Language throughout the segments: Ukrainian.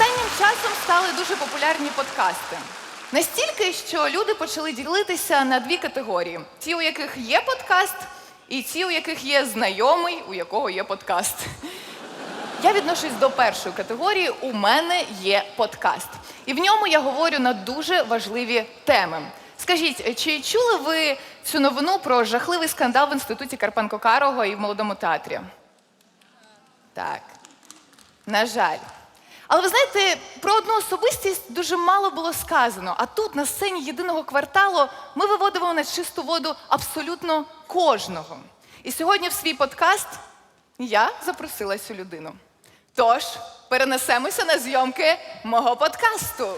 Останнім часом стали дуже популярні подкасти. Настільки, що люди почали ділитися на дві категорії: ті, у яких є подкаст, і ті, у яких є знайомий, у якого є подкаст. Я відношусь до першої категорії. У мене є подкаст. І в ньому я говорю на дуже важливі теми. Скажіть, чи чули ви цю новину про жахливий скандал в інституті Карпенко Карого і в молодому театрі? Так. На жаль. Але ви знаєте, про одну особистість дуже мало було сказано. А тут, на сцені єдиного кварталу, ми виводимо на чисту воду абсолютно кожного. І сьогодні в свій подкаст я запросила цю людину. Тож, перенесемося на зйомки мого подкасту.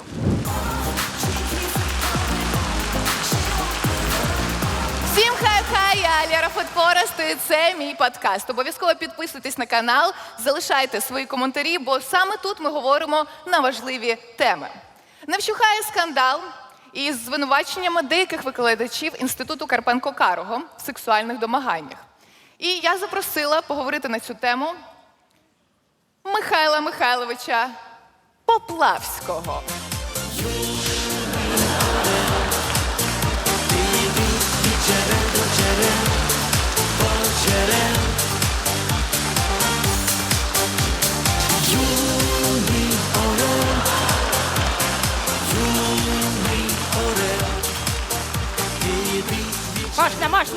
Лера і це мій подкаст. Обов'язково підписуйтесь на канал, залишайте свої коментарі, бо саме тут ми говоримо на важливі теми. Не вщухає скандал із звинуваченнями деяких викладачів інституту Карпенко Карого в сексуальних домаганнях. І я запросила поговорити на цю тему Михайла Михайловича Поплавського.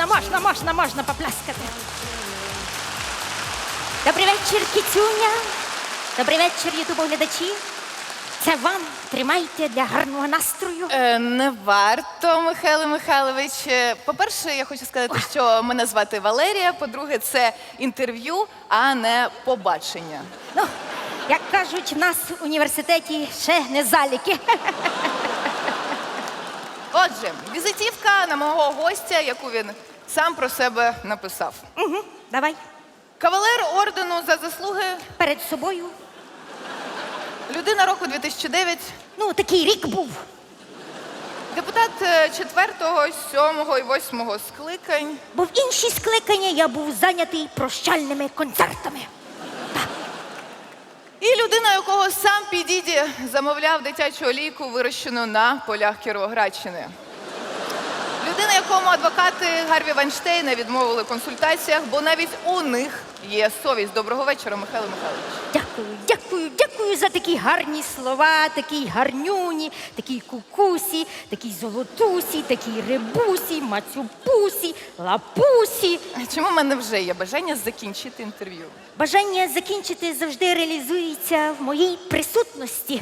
Можна, можна, можна, можна, попляскати. Добрий вечір, кіцюня. Добрий вечір, ютубоглядачі. Це вам тримайте для гарного настрою. Е, не варто, Михайло Михайлович. Е, По-перше, я хочу сказати, що мене звати Валерія. По-друге, це інтерв'ю, а не побачення. Ну, як кажуть, в нас в університеті ще не заліки. Отже, візитівка на мого гостя, яку він сам про себе написав. Угу, давай. Кавалер ордену за заслуги, Перед собою. людина року 2009, Ну, такий рік був. депутат 4, 7 і 8 скликань. Бо в інші скликання я був зайнятий прощальними концертами. І людина, якого сам Підіді замовляв дитячу олійку, вирощену на полях Кіровоградщини. Людина, якому адвокати Гарві Вайнштейна відмовили в консультаціях, бо навіть у них є совість. Доброго вечора, Михайло Михайлович. Дякую, дякую, дякую за такі гарні слова, такі гарнюні, такі кукусі, такі золотусі, такі рибусі, мацюпусі, лапусі. Чому в мене вже є бажання закінчити інтерв'ю? Бажання закінчити завжди реалізується в моїй присутності.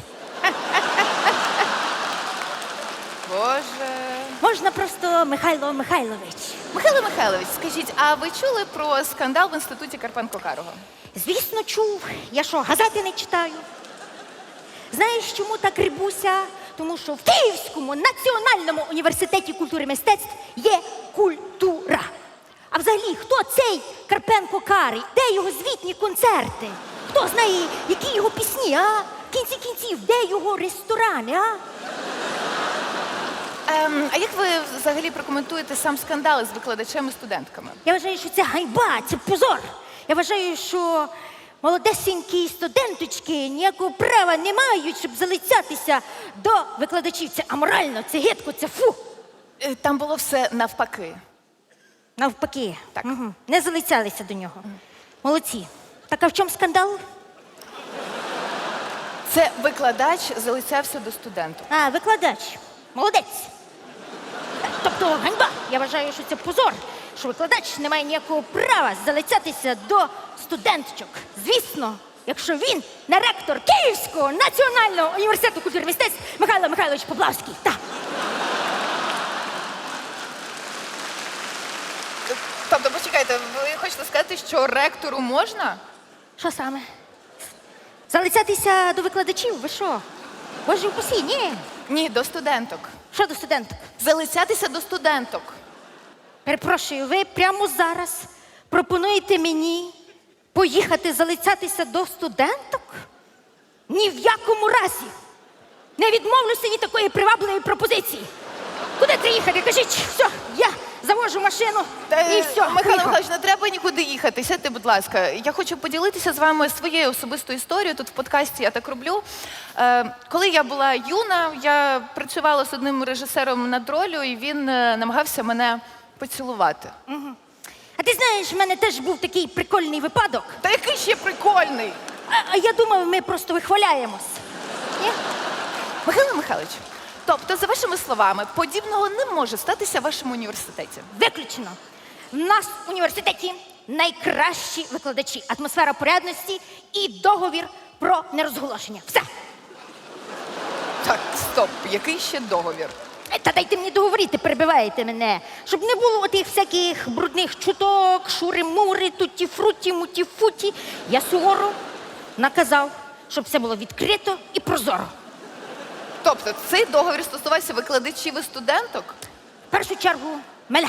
Боже. Можна просто Михайло Михайлович. Михайло Михайлович, скажіть, а ви чули про скандал в інституті Карпенко Карого? Звісно, чув. Я що, газети не читаю? Знаєш, чому так рибуся? Тому що в Київському національному університеті культури і мистецтв є культура. А взагалі, хто цей Карпенко Карий? Де його звітні концерти? Хто знає, які його пісні, а? В кінці кінців, де його ресторани, а? Ем, а як ви взагалі прокоментуєте сам скандал з викладачами студентками? Я вважаю, що це ганьба, це позор. Я вважаю, що молодесенькі студенточки ніякого права не мають, щоб залицятися до викладачів. Це аморально, це гидко, це фу. Е, Там було все навпаки. Навпаки. Так. Мгм. Не залицялися до нього. Молодці. Так а в чому скандал? Це викладач залицявся до студенток. А, викладач. Молодець. Тобто ганьба. Я вважаю, що це позор, що викладач не має ніякого права залицятися до студенточок. Звісно, якщо він не ректор Київського національного університету культури мистецтв Михайло Михайлович Поплавський. Так. Тобто, почекайте, ви хочете сказати, що ректору можна? Що саме? Залицятися до викладачів? Ви що? Боже упасі, ні. Ні, до студенток. Що до студенток? Залицятися до студенток. Перепрошую, ви прямо зараз пропонуєте мені поїхати залицятися до студенток? Ні в якому разі. Не відмовлюся від такої привабливої пропозиції. Куди ти їхати? Кажіть, все, я завожу машину Та, і все. Михайло поїхав. Михайлович, не треба нікуди їхати. Сядьте, будь ласка. Я хочу поділитися з вами своєю особистою історією. Тут в подкасті я так роблю. Е, коли я була юна, я працювала з одним режисером над ролью, і він е, намагався мене поцілувати. А ти знаєш, в мене теж був такий прикольний випадок. Та який ще прикольний! А, а я думав, ми просто вихваляємось. Ні? Михайло Михайлович, тобто, за вашими словами, подібного не може статися в вашому університеті. Виключено. В нас в університеті найкращі викладачі, атмосфера порядності і договір про нерозголошення. Все. Так, стоп, який ще договір? Е, Та дайте мені договорити, перебиваєте мене. Щоб не було отих всяких брудних чуток, шури-мури, туті-фруті, муті-футі. Я суворо наказав, щоб все було відкрито і прозоро. Тобто, цей договір стосувався викладачів і студенток? В першу чергу мене.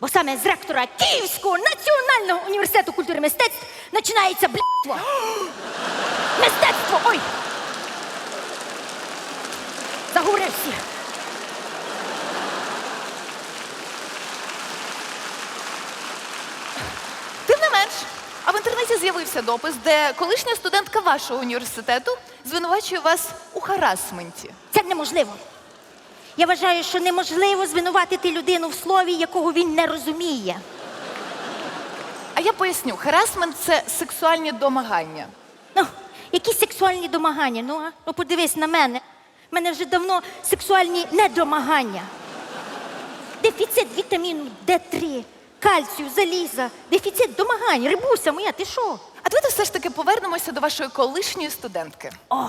Бо саме з ректора Київського національного університету культури і мистецтв починається блядство. Мистецтво! Ой! Заговорився. Тим не менш, а в інтернеті з'явився допис, де колишня студентка вашого університету звинувачує вас у харасменті. Це неможливо. Я вважаю, що неможливо звинуватити людину в слові, якого він не розуміє. А я поясню, харасмент це сексуальні домагання. Ну, які сексуальні домагання? Ну, а? ну подивись на мене. У мене вже давно сексуальні недомагання. Дефіцит вітаміну Д3, кальцію, заліза, дефіцит домагань, рибуся моя, ти що? А давайте все ж таки повернемося до вашої колишньої студентки. О,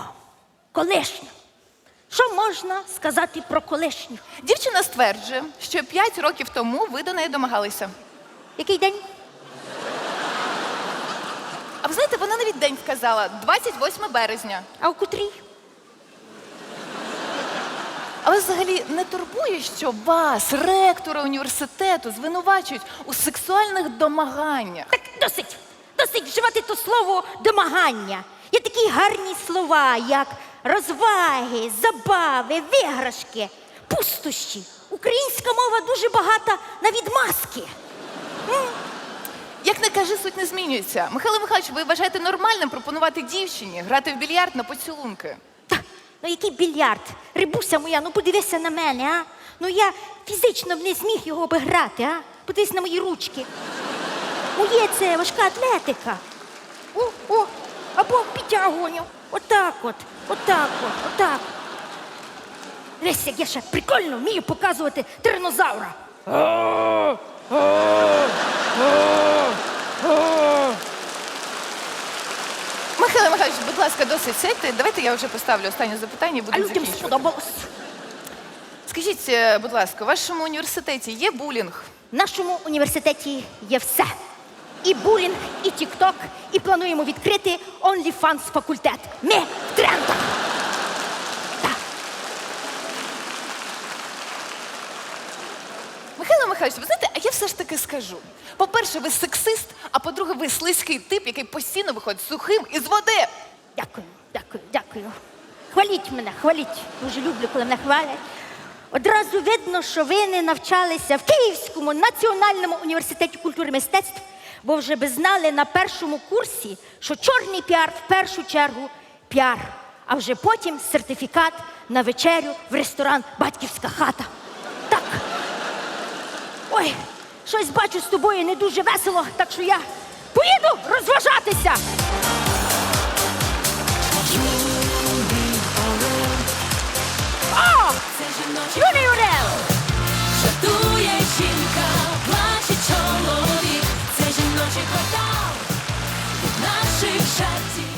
колишня. Що можна сказати про колишню? Дівчина стверджує, що 5 років тому ви до неї домагалися. Який день? А ви знаєте, вона навіть день вказала 28 березня. А у котрій? А вас взагалі не турбує, що вас, ректора університету, звинувачують у сексуальних домаганнях? Так досить, досить вживати то слово домагання. Є такі гарні слова, як розваги, забави, виграшки, пустощі. Українська мова дуже багата на відмазки. Як не кажи, суть не змінюється. Михайло Михайлович, ви вважаєте нормальним пропонувати дівчині грати в більярд на поцілунки? Та, ну який більярд? Рибуся моя, ну подивися на мене, а? Ну я фізично б не зміг його обіграти, а? Подивись на мої ручки. Моє це важка атлетика. О, о, або підтягування. Отак от, отак от, отак. Дивись, як я ще прикольно вмію показувати тиранозавра. Михайло Михайлович, будь ласка, досить сядьте. Давайте я вже поставлю останнє запитання і А буду людям закінчувати. сподобалось. Скажіть, е, будь ласка, у вашому університеті є булінг? В нашому університеті є все. І булінг, і тік-ток, і плануємо відкрити OnlyFans факультет. Ми в трендах. Так. Михайло Михайлович, ви знаєте, а я все ж таки скажу. По-перше, ви сексист, а по-друге, ви слизький тип, який постійно виходить сухим із води. Дякую, дякую, дякую. Хваліть мене, хваліть. Дуже люблю, коли мене хвалять. Одразу видно, що ви не навчалися в Київському національному університеті культури і мистецтв, бо вже би знали на першому курсі, що чорний піар в першу чергу піар, а вже потім сертифікат на вечерю в ресторан Батьківська хата. Так. Ой, щось бачу з тобою не дуже весело, так що я поїду розважатися. Юрій Орел! Наших шатів